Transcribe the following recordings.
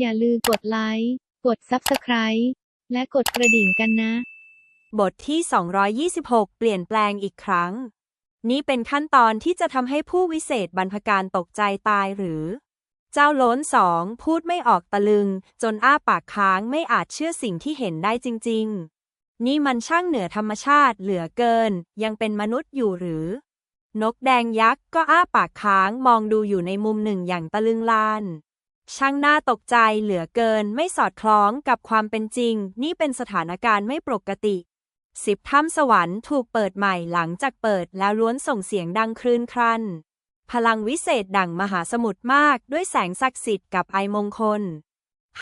อย่าลืมกดไลค์ กด Subscribe และกดกระดิ่งกันนะ บทที่ 226 เปลี่ยนแปลงอีกครั้ง นี่เป็นขั้นตอนที่จะทำให้ผู้วิเศษบรรพการตกใจตายหรือ เจ้าโล้นสองพูดไม่ออกตะลึง จนอ้าปากค้างไม่อาจเชื่อสิ่งที่เห็นได้จริง ๆ นี่มันช่างเหนือธรรมชาติเหลือเกิน ยังเป็นมนุษย์อยู่หรือ นกแดงยักษ์ก็อ้าปากค้างมองดูอยู่ในมุมหนึ่งอย่างตะลึงลาน ช่างน่าตกใจเหลือเกินไม่สอดคล้องกับความเป็นจริง นี่เป็นสถานการณ์ไม่ปกติสิบถ้ำสวรรค์ถูกเปิดใหม่หลังจากเปิดแล้วล้วนส่งเสียงดังคลื่นครันพลังวิเศษดั่งมหาสมุทรมากด้วยแสงศักดิ์สิทธิ์กับไอมงคล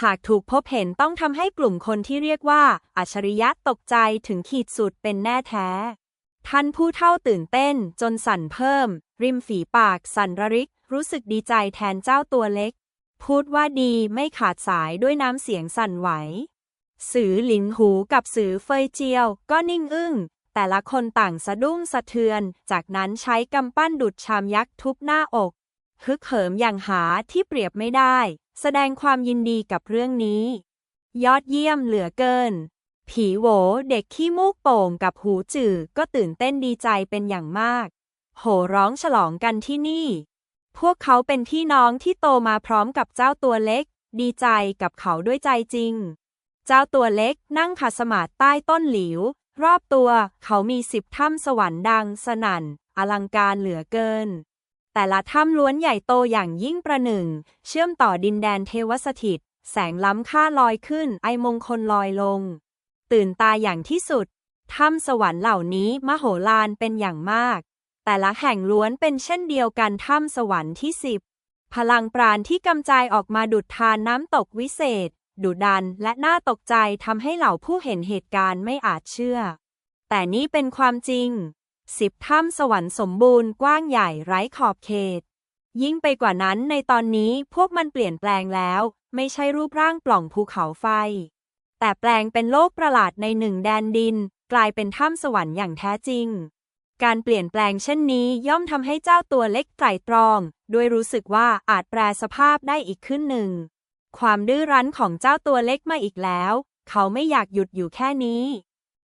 หากถูกพบเห็นต้องทำให้กลุ่มคนที่เรียกว่า อัจฉริยะตกใจถึงขีดสุดเป็นแน่แท้ ท่านผู้เท่าตื่นเต้นจนสั่นเพิ่ม ริมฝีปากสั่นระริก รู้สึกดีใจแทนเจ้าตัวเล็ก พูดว่าดีไม่ขาดสายด้วยน้ำเสียงสั่นไหว สือหลินหูกับสือเฟยเจียว ก็นิ่งอึ้ง แต่ละคนต่างสะดุ้งสะเทือน จากนั้นใช้กำปั้นดุดชามยักษ์ทุบหน้าอกฮึกเหิมอย่างหาที่เปรียบไม่ได้ แสดงความยินดีกับเรื่องนี้ ยอดเยี่ยมเหลือเกิน ผีโหวเด็กขี้มูกโป่งกับหูจืดก็ตื่นเต้นดีใจเป็นอย่างมาก โห่ร้องฉลองกันที่นี่ พวกเขาเป็นพี่น้องที่โตมาพร้อมกับเจ้าตัวเล็ก ดีใจกับเขาด้วยใจจริง เจ้าตัวเล็กนั่งขัดสมาธิใต้ต้นหลิว รอบตัวเขามีสิบถ้ำสวรรค์ดังสนั่น อลังการเหลือเกิน แต่ละถ้ำล้วนใหญ่โตอย่างยิ่งประหนึ่ง เชื่อมต่อดินแดนเทวสถิต แสงล้ำค่าลอยขึ้นไอมงคลลอยลง ตื่นตาอย่างที่สุดถ้ำสวรรค์เหล่านี้มโหฬารเป็นอย่างมาก แต่ละแห่งล้วนเป็นเช่นเดียวกันถ้ำสวรรค์ที่สิบพลังปราณที่กำจายออกมาดุดทานน้ำตกวิเศษ ดุดันและน่าตกใจทำให้เหล่าผู้เห็นเหตุการณ์ไม่อาจเชื่อ แต่นี่เป็นความจริงสิบถ้ำสวรรค์สมบูรณ์กว้างใหญ่ไร้ขอบเขต ยิ่งไปกว่านั้นในตอนนี้พวกมันเปลี่ยนแปลงแล้ว ไม่ใช่รูปร่างปล่องภูเขาไฟ แต่แปลงเป็นโลกประหลาดในหนึ่งแดนดิน กลายเป็นถ้ำสวรรค์อย่างแท้จริง การเปลี่ยนแปลงเช่นนี้ย่อมทำให้เจ้าตัวเล็กไตร่ตรอง ด้วยรู้สึกว่าอาจแปรสภาพได้อีกขึ้นหนึ่ง ความดื้อรั้นของเจ้าตัวเล็กมาอีกแล้ว เขาไม่อยากหยุดอยู่แค่นี้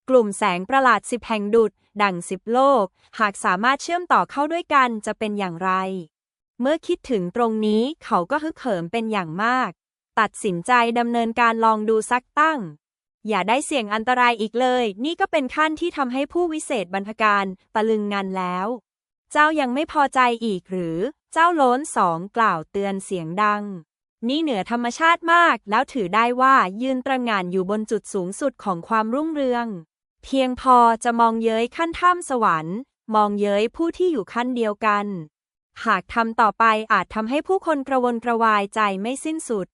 กลุ่มแสงประหลาดสิบแห่งดุด ดั่งสิบโลก หากสามารถเชื่อมต่อเข้าด้วยกันจะเป็นอย่างไร เมื่อคิดถึงตรงนี้เขาก็ฮึกเหิมเป็นอย่างมาก ตัดสินใจดำเนินการลองดูสักตั้ง อย่าได้เสี่ยงอันตรายอีกเลย นี่ก็เป็นขั้นที่ทำให้ผู้วิเศษบรรพการตะลึงงานแล้ว เจ้ายังไม่พอใจอีกหรือ เจ้าโล้นสองกล่าวเตือนเสียงดัง นี่เหนือธรรมชาติมาก แล้วถือได้ว่ายืนตระงานอยู่บนจุดสูงสุดของความรุ่งเรือง เพียงพอจะมองเย้ยขั้นถ้ำสวรรค์ มองเย้ยผู้ที่อยู่ขั้นเดียวกัน หากทำต่อไปอาจทำให้ผู้คนกระวนกระวายใจไม่สิ้นสุด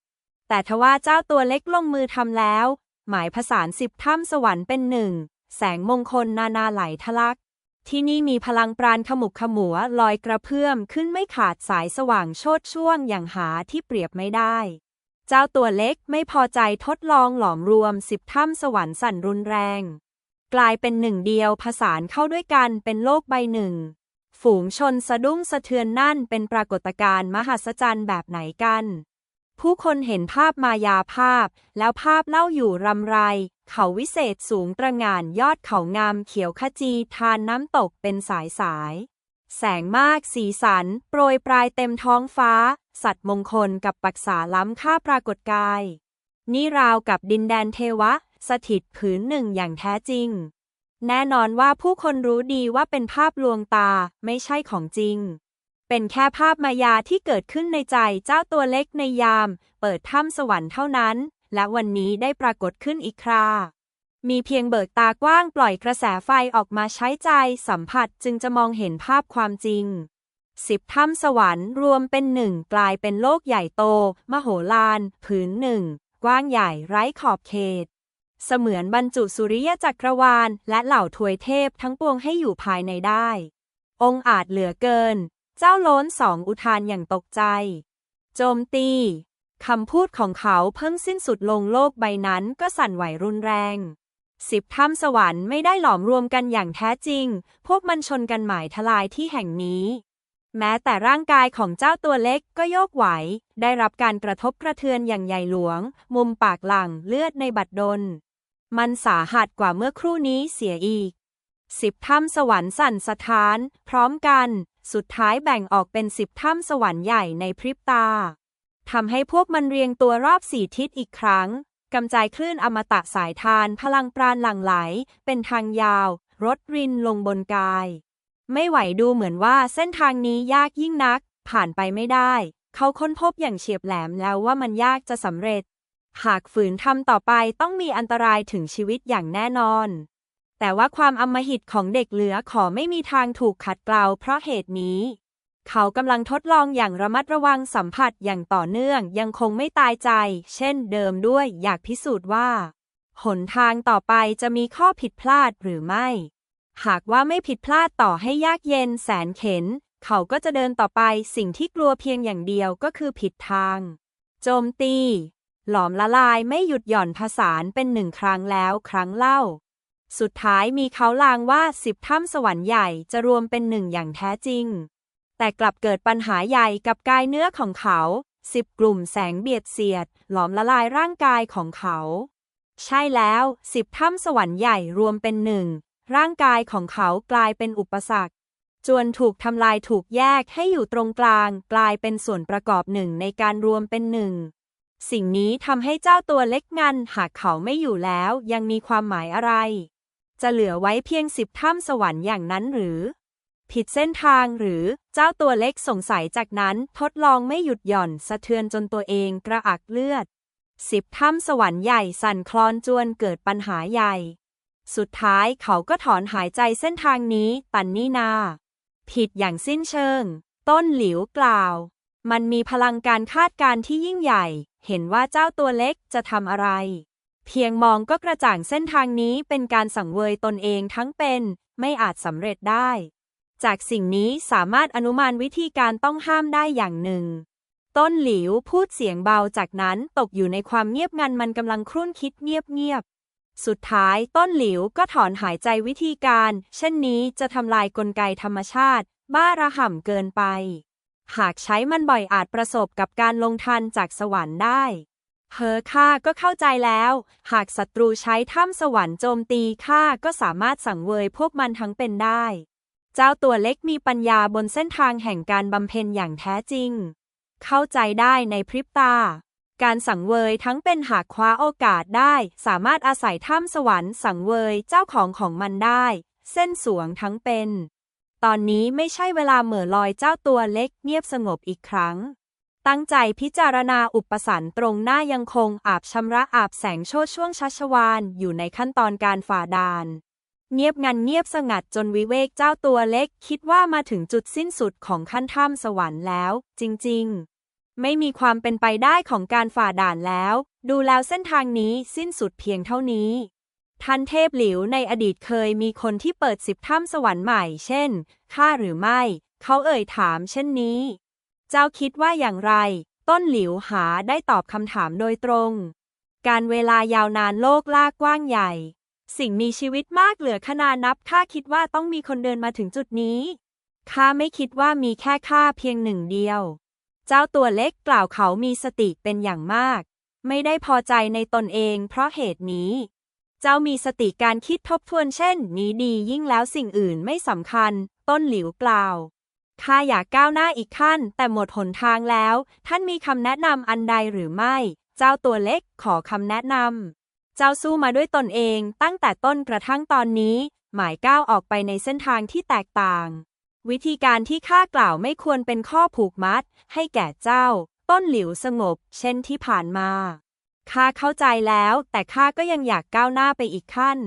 แต่ทว่าเจ้าตัวเล็กลงมือทำแล้ว หมายผสานสิบถ้ำสวรรค์เป็นหนึ่ง แสงมงคลนานาไหลทะลัก ที่นี่มีพลังปราณขมุกขมัวลอยกระเพื่อมขึ้นไม่ขาดสายสว่างโชดช่วงอย่างหาที่เปรียบไม่ได้ เจ้าตัวเล็กไม่พอใจทดลองหลอมรวมสิบถ้ำสวรรค์สั่นรุนแรง กลายเป็นหนึ่งเดียวผสานเข้าด้วยกันเป็นโลกใบหนึ่ง ฝูงชนสะดุ้งสะเทือนนั่นเป็นปรากฏการณ์มหัศจรรย์แบบไหนกัน ผู้คนเห็นภาพมายาภาพ แล้วภาพเล่าอยู่รำไร เขาวิเศษสูงตระงานยอดเขางามเขียวขจีทานน้ำตกเป็นสายสาย แสงมากสีสัน โปรยปลายเต็มท้องฟ้า สัตว์มงคลกับปักษาล้ำค่าปรากฏกาย นี่ราวกับดินแดนเทวะ สถิตผืนหนึ่งอย่างแท้จริง แน่นอนว่าผู้คนรู้ดีว่าเป็นภาพลวงตาไม่ใช่ของจริง เป็นแค่ภาพมายาที่เกิดขึ้นในใจเจ้าตัวเล็กในยาม เปิดถ้ำสวรรค์เท่านั้น และวันนี้ได้ปรากฏขึ้นอีกครา มีเพียงเบิกตากว้างปล่อยกระแสไฟออกมาใช้ใจสัมผัสจึงจะมองเห็นภาพความจริงสิบถ้ำสวรรค์รวมเป็นหนึ่งกลายเป็นโลกใหญ่โต มโหฬารผืนหนึ่ง กว้างใหญ่ไร้ขอบเขต เสมือนบรรจุสุริยจักรวาล และเหล่าทวยเทพทั้งปวงให้อยู่ภายในได้ องอาจเหลือเกิน เจ้าโล้นสองอุทานอย่างตกใจ โจมตีคำพูดของเขาเพิ่งสิ้นสุดลงโลกใบนั้นก็สั่นไหวรุนแรงสิบถ้ำสวรรค์ไม่ได้หลอมรวมกันอย่างแท้จริง พวกมันชนกันหมายทลายที่แห่งนี้ แม้แต่ร่างกายของเจ้าตัวเล็กก็โยกไหว ได้รับการกระทบกระเทือนอย่างใหญ่หลวง มุมปากหลังเลือดในบัดดล มันสาหัสกว่าเมื่อครู่นี้เสียอีก สิบถ้ำสวรรค์สั่นสะท้าน พร้อมกัน สุดท้ายแบ่งออกเป็นสิบถ้ำสวรรค์ใหญ่ในพริบตาทำให้พวกมันเรียงตัวรอบสี่ทิศอีกครั้งกำจายคลื่นอมตะสายทานพลังปราณหลั่งไหล เป็นทางยาว รถรินลงบนกาย ไม่ไหวดูเหมือนว่าเส้นทางนี้ยากยิ่งนัก ผ่านไปไม่ได้ เขาค้นพบอย่างเฉียบแหลมแล้วว่ามันยากจะสำเร็จ หากฝืนทำต่อไปต้องมีอันตรายถึงชีวิตอย่างแน่นอน แต่ว่าความอำมหิตของเด็กเหลือขอไม่มีทางถูกขัดเกลาเพราะเหตุนี้ เขากำลังทดลองอย่างระมัดระวังสัมผัสอย่างต่อเนื่องยังคงไม่ตายใจ เช่นเดิมด้วยอยากพิสูจน์ว่า หนทางต่อไปจะมีข้อผิดพลาดหรือไม่ หากว่าไม่ผิดพลาดต่อให้ยากเย็นแสนเข็น เขาก็จะเดินต่อไปสิ่งที่กลัวเพียงอย่างเดียวก็คือผิดทาง โจมตี หลอมละลายไม่หยุดหย่อนผสานเป็นหนึ่งครั้งแล้วครั้งเล่า สุดท้ายมีเขาลางว่าสิบถ้ำสวรรค์ใหญ่จะรวมเป็นหนึ่งอย่างแท้จริง แต่กลับเกิดปัญหาใหญ่กับกายเนื้อของเขาสิบกลุ่มแสงเบียดเสียด หลอมละลายร่างกายของเขา ใช่แล้วสิบถ้ำสวรรค์ใหญ่รวมเป็นหนึ่งร่างกายของเขากลายเป็นอุปสรรค จวนถูกทำลายถูกแยกให้อยู่ตรงกลาง กลายเป็นส่วนประกอบหนึ่งในการรวมเป็นหนึ่งสิ่งนี้ทำให้เจ้าตัวเล็กงันหากเขาไม่อยู่แล้วยังมีความหมายอะไร จะเหลือไว้เพียงสิบถ้ำสวรรค์อย่างนั้นหรือ ผิดเส้นทางหรือเจ้าตัวเล็กสงสัยจากนั้นทดลองไม่หยุดหย่อนสะเทือนจนตัวเองกระอักเลือดสิบถ้ำสวรรค์ใหญ่สั่นคลอนจวนเกิดปัญหาใหญ่ สุดท้ายเขาก็ถอนหายใจเส้นทางนี้ตันนี่นา ผิดอย่างสิ้นเชิง ต้นหลิวกล่าว มันมีพลังการคาดการณ์ที่ยิ่งใหญ่ เห็นว่าเจ้าตัวเล็กจะทำอะไร เพียงมองก็กระจ่างเส้นทางนี้เป็นการสังเวยตนเองทั้งเป็น ไม่อาจสำเร็จได้ จากสิ่งนี้สามารถอนุมานวิธีการต้องห้ามได้อย่างหนึ่ง ต้นหลิวพูดเสียงเบาจากนั้นตกอยู่ในความเงียบงันมันกำลังครุ่นคิดเงียบๆ สุดท้ายต้นหลิวก็ถอนหายใจวิธีการ เช่นนี้จะทำลายกลไกธรรมชาติ บ้าระห่ำเกินไป หากใช้มันบ่อยอาจประสบกับการลงทันจากสวรรค์ได้ เฮอข้าก็เข้าใจแล้ว หากศัตรูใช้ถ้ำสวรรค์โจมตีข้าก็สามารถสังเวยพวกมันทั้งเป็นได้ เจ้าตัวเล็กมีปัญญาบนเส้นทางแห่งการบำเพ็ญอย่างแท้จริง เข้าใจได้ในพริบตา การสังเวยทั้งเป็นหากคว้าโอกาสได้ สามารถอาศัยถ้ำสวรรค์สังเวยเจ้าของของมันได้ เส้นสวงทั้งเป็น ตอนนี้ไม่ใช่เวลาเหม่อลอยเจ้าตัวเล็กเงียบสงบอีกครั้ง ตั้งใจพิจารณาอุปสรรคตรงหน้ายังคงอาบชำระอาบแสงโชดช่วงชัชวานอยู่ในขั้นตอนการฝ่าด่านเงียบงันเงียบสงัดจนวิเวกเจ้าตัวเล็ก คิดว่ามาถึงจุดสิ้นสุดของขั้นถ้ำสวรรค์แล้ว จริง ๆ ไม่มีความเป็นไปได้ของการฝ่าด่านแล้ว ดูแล้วเส้นทางนี้สิ้นสุดเพียงเท่านี้ ท่านเทพหลิวในอดีตเคยมีคนที่เปิดสิบถ้ำสวรรค์ใหม่ เช่นข้าหรือไม่ เขาเอ่ยถามเช่นนี้ เจ้าคิดว่าอย่างไร ต้นหลิวหาได้ตอบคำถามโดยตรง การเวลายาวนานโลกลากกว้างใหญ่ สิ่งมีชีวิตมากเหลือขนานับข้าคิดว่าต้องมีคนเดินมาถึงจุดนี้ข้าไม่คิดว่ามีแค่ข้าเพียงหนึ่งเดียว เจ้าตัวเล็กกล่าวเขามีสติเป็นอย่างมาก ไม่ได้พอใจในตนเองเพราะเหตุนี้ เจ้ามีสติการคิดทบทวนเช่น นี้ดียิ่งแล้วสิ่งอื่นไม่สำคัญ ต้นหลิวกล่าว ข้าอยากก้าวหน้าอีกขั้น แต่หมดหนทางแล้ว ท่านมีคำแนะนำอันใดหรือไม่ เจ้าตัวเล็กขอคำแนะนำ เจ้าสู้มาด้วยตนเองตั้งแต่ต้นกระทั่งตอนนี้ หมายก้าวออกไปในเส้นทางที่แตกต่าง วิธีการที่ข้ากล่าวไม่ควรเป็นข้อผูกมัด ให้แก่เจ้า ต้นหลิวสงบ เช่นที่ผ่านมาข้าเข้าใจแล้ว แต่ข้าก็ยังอยากก้าวหน้าไปอีกขั้น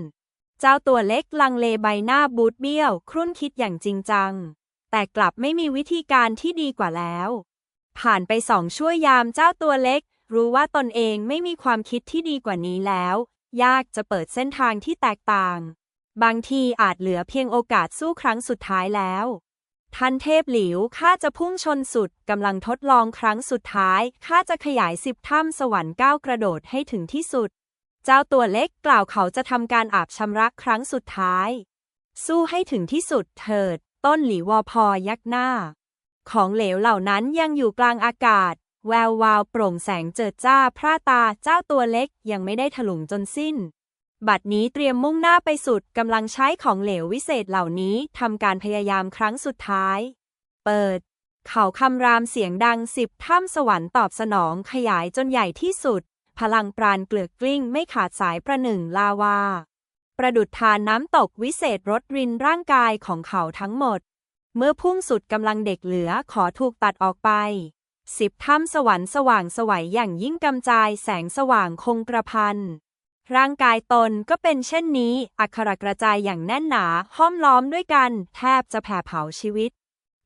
เจ้าตัวเล็กลังเลใบหน้าบูดเบี้ยว ครุ่นคิดอย่างจริงจัง แต่กลับไม่มีวิธีการที่ดีกว่าแล้ว ผ่านไปสองชั่วยามเจ้าตัวเล็ก รู้ว่าตนเองไม่มีความคิดที่ดีกว่านี้แล้ว ยากจะเปิดเส้นทางที่แตกต่าง บางทีอาจเหลือเพียงโอกาสสู้ครั้งสุดท้ายแล้วท่านเทพหลิว ข้าจะพุ่งชนสุด กำลังทดลองครั้งสุดท้าย ข้าจะขยายสิบถ้ำสวรรค์ก้าวกระโดดให้ถึงที่สุด เจ้าตัวเล็กกล่าวเขาจะทำการอาบชำระครั้งสุดท้าย สู้ให้ถึงที่สุดเถิด ต้นหลีวอพอยักหน้า ของเหลวเหล่านั้นยังอยู่กลางอากาศ แวววาวโปร่งแสงเจิดจ้าพร่าตาเจ้าตัวเล็กยังไม่ได้ถลุงจนสิ้น บัดนี้เตรียมมุ่งหน้าไปสุดกำลังใช้ของเหลววิเศษเหล่านี้ทำการพยายามครั้งสุดท้าย เปิด เขาคำรามเสียงดังสิบถ้ำสวรรค์ตอบสนองขยายจนใหญ่ที่สุด พลังปราณเกลือกกลิ้งไม่ขาดสายประหนึ่งลาวา ประดุดทานน้ำตกวิเศษรดรินร่างกายของเขาทั้งหมด เมื่อพุ่งสุดกำลังเด็กเหลือขอถูกตัดออกไปสิบถ้ำสวรรค์สว่างสวัยอย่างยิ่งกำจายแสงสว่างคงกระพัน ร่างกายตนก็เป็นเช่นนี้ อักขระกระจายอย่างแน่นหนาห้อมล้อมด้วยกัน แทบจะแผ่เผาชีวิต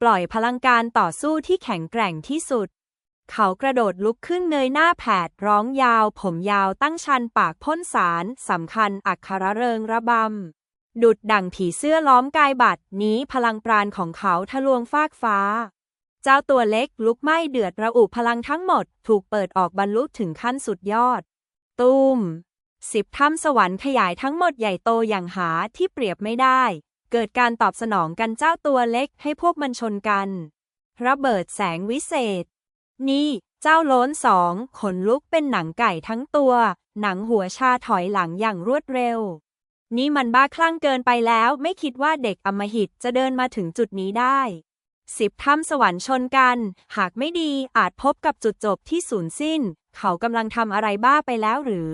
ปล่อยพลังการต่อสู้ที่แข็งแกร่งที่สุด เขากระโดดลุกขึ้นเงยหน้าแผด ร้องยาว ผมยาวตั้งชันปากพ่นสารสำคัญอักขระเริงระบำ ดุดดั่งผีเสื้อล้อมกายบัดนี้พลังปราณของเขาทะลวงฟากฟ้า เจ้าตัวเล็กลุกไหม้เดือดระอุพลังทั้งหมด ถูกเปิดออกบรรลุถึงขั้นสุดยอด ตูมสิบถ้ำสวรรค์ขยายทั้งหมดใหญ่โตอย่างหาที่เปรียบไม่ได้ เกิดการตอบสนองกันเจ้าตัวเล็กให้พวกมันชนกันระเบิดแสงวิเศษ นี่ เจ้าโล้นสองขนลุกเป็นหนังไก่ทั้งตัว หนังหัวชาถอยหลังอย่างรวดเร็ว นี่มันบ้าคลั่งเกินไปแล้ว ไม่คิดว่าเด็กอมหิตจะเดินมาถึงจุดนี้ได้สิบถ้ำสวรรค์ชนกัน หากไม่ดีอาจพบกับจุดจบที่สูญสิ้น เขากำลังทำอะไรบ้าไปแล้วหรือ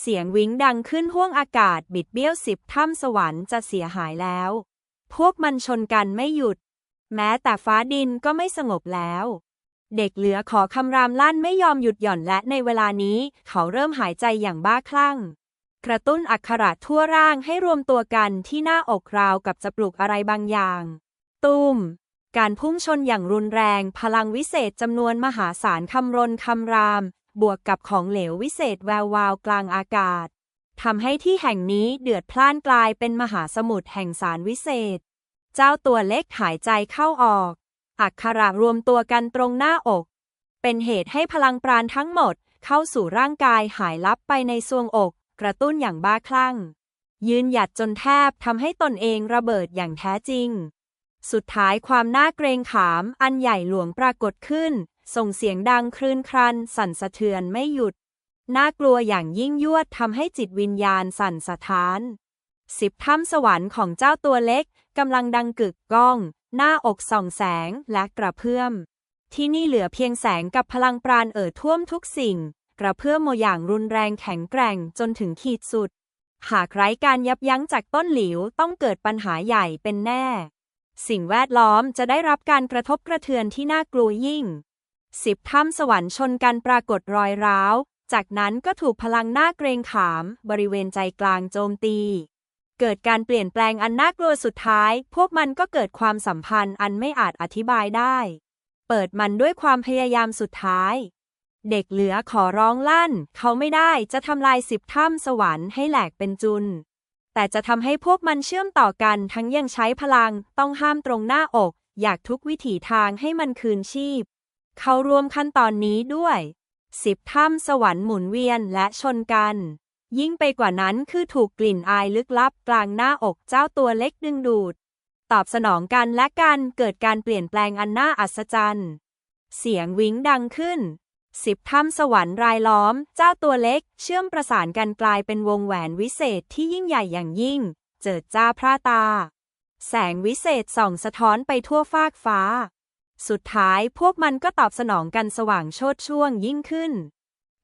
เสียงวิ้งดังขึ้นห้วงอากาศบิดเบี้ยวสิบถ้ำสวรรค์จะเสียหายแล้ว พวกมันชนกันไม่หยุด แม้แต่ฟ้าดินก็ไม่สงบแล้ว เด็กเหลือขอคำรามลั่นไม่ยอมหยุดหย่อนและในเวลานี้ เขาเริ่มหายใจอย่างบ้าคลั่ง กระตุ้นอักขระทั่วร่างให้รวมตัวกันที่หน้าอกราวกับจะปลุกอะไรบางอย่าง ตุ้มการพุ่งชนอย่างรุนแรง พลังวิเศษจำนวนมหาศาลคำรนคำราม บวกกับของเหลววิเศษแวววาวกลางอากาศทำให้ที่แห่งนี้เดือดพล่านกลายเป็นมหาสมุทรแห่งสารวิเศษ เจ้าตัวเล็กหายใจเข้าออก อักขระรวมตัวกันตรงหน้าอก เป็นเหตุให้พลังปราณทั้งหมดเข้าสู่ร่างกายหายลับไปในซวงอก กระตุ้นอย่างบ้าคลั่ง ยืนหยัดจนแทบทำให้ตนเองระเบิดอย่างแท้จริง สุดท้ายความน่าเกรงขามอันใหญ่หลวงปรากฏขึ้น ส่งเสียงดังคลื่นครัน สั่นสะเทือนไม่หยุด น่ากลัวอย่างยิ่งยวดทำให้จิตวิญญาณสั่นสะท้านสิบถ้ำสวรรค์ของเจ้าตัวเล็กกำลังดังกึกก้อง หน้าอกส่องแสงและกระเพื่อม ที่นี่เหลือเพียงแสงกับพลังปราณเอ่อท่วมทุกสิ่ง กระเพื่อมโมอย่างรุนแรงแข็งแกร่งจนถึงขีดสุด หากไร้การยับยั้งจากต้นหลิวต้องเกิดปัญหาใหญ่เป็นแน่ สิ่งแวดล้อมจะได้รับการกระทบกระเทือนที่น่ากลัวยิ่งสิบถ้ำสวรรค์ชนกันปรากฏรอยร้าว จากนั้นก็ถูกพลังหน่าเกรงขาม บริเวณใจกลางโจมตี เกิดการเปลี่ยนแปลงอันน่ากลัวสุดท้าย พวกมันก็เกิดความสัมพันธ์อันไม่อาจอธิบายได้ เปิดมันด้วยความพยายามสุดท้าย เด็กเหลือขอร้องลั่น เขาไม่ได้จะทำลายสิบถ้ำสวรรค์ให้แหลกเป็นจุน แต่จะทำให้พวกมันเชื่อมต่อกันทั้งยังใช้พลัง ต้องห้ามตรงหน้าอก อยากทุกวิถีทางให้มันคืนชีพ เขารวมขั้นตอนนี้ด้วยสิบถ้ำสวรรค์หมุนเวียนและชนกัน ยิ่งไปกว่านั้นคือถูกกลิ่นอายลึกลับกลางหน้าอกเจ้าตัวเล็กดึงดูด ตอบสนองกันและกันเกิดการเปลี่ยนแปลงอันน่าอัศจรรย์ เสียงวิ้งดังขึ้นสิบถ้ำสวรรค์รายล้อม เจ้าตัวเล็ก เชื่อมประสานกันกลายเป็นวงแหวนวิเศษที่ยิ่งใหญ่อย่างยิ่ง เจิดจ้าพระตา แสงวิเศษส่องสะท้อนไปทั่วฟากฟ้า สุดท้ายพวกมันก็ตอบสนองกันสว่างโชดช่วงยิ่งขึ้น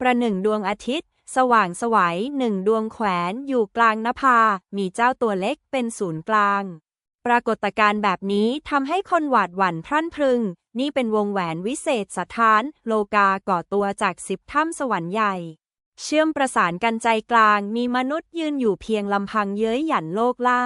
ประหนึ่งดวงอาทิตย์ สว่างสวัยหนึ่งดวงแขวนอยู่กลางนภา มีเจ้าตัวเล็กเป็นศูนย์กลาง ปรากฏการณ์แบบนี้ทำให้คนหวาดหวั่นพรั่นพรึง นี่เป็นวงแหวนวิเศษสถาน โลกาก่อตัวจากสิบถ้ำสวรรค์ใหญ่ เชื่อมประสานกันใจกลางมีมนุษย์ยืนอยู่เพียงลำพังเย้ยหยันโลกล่า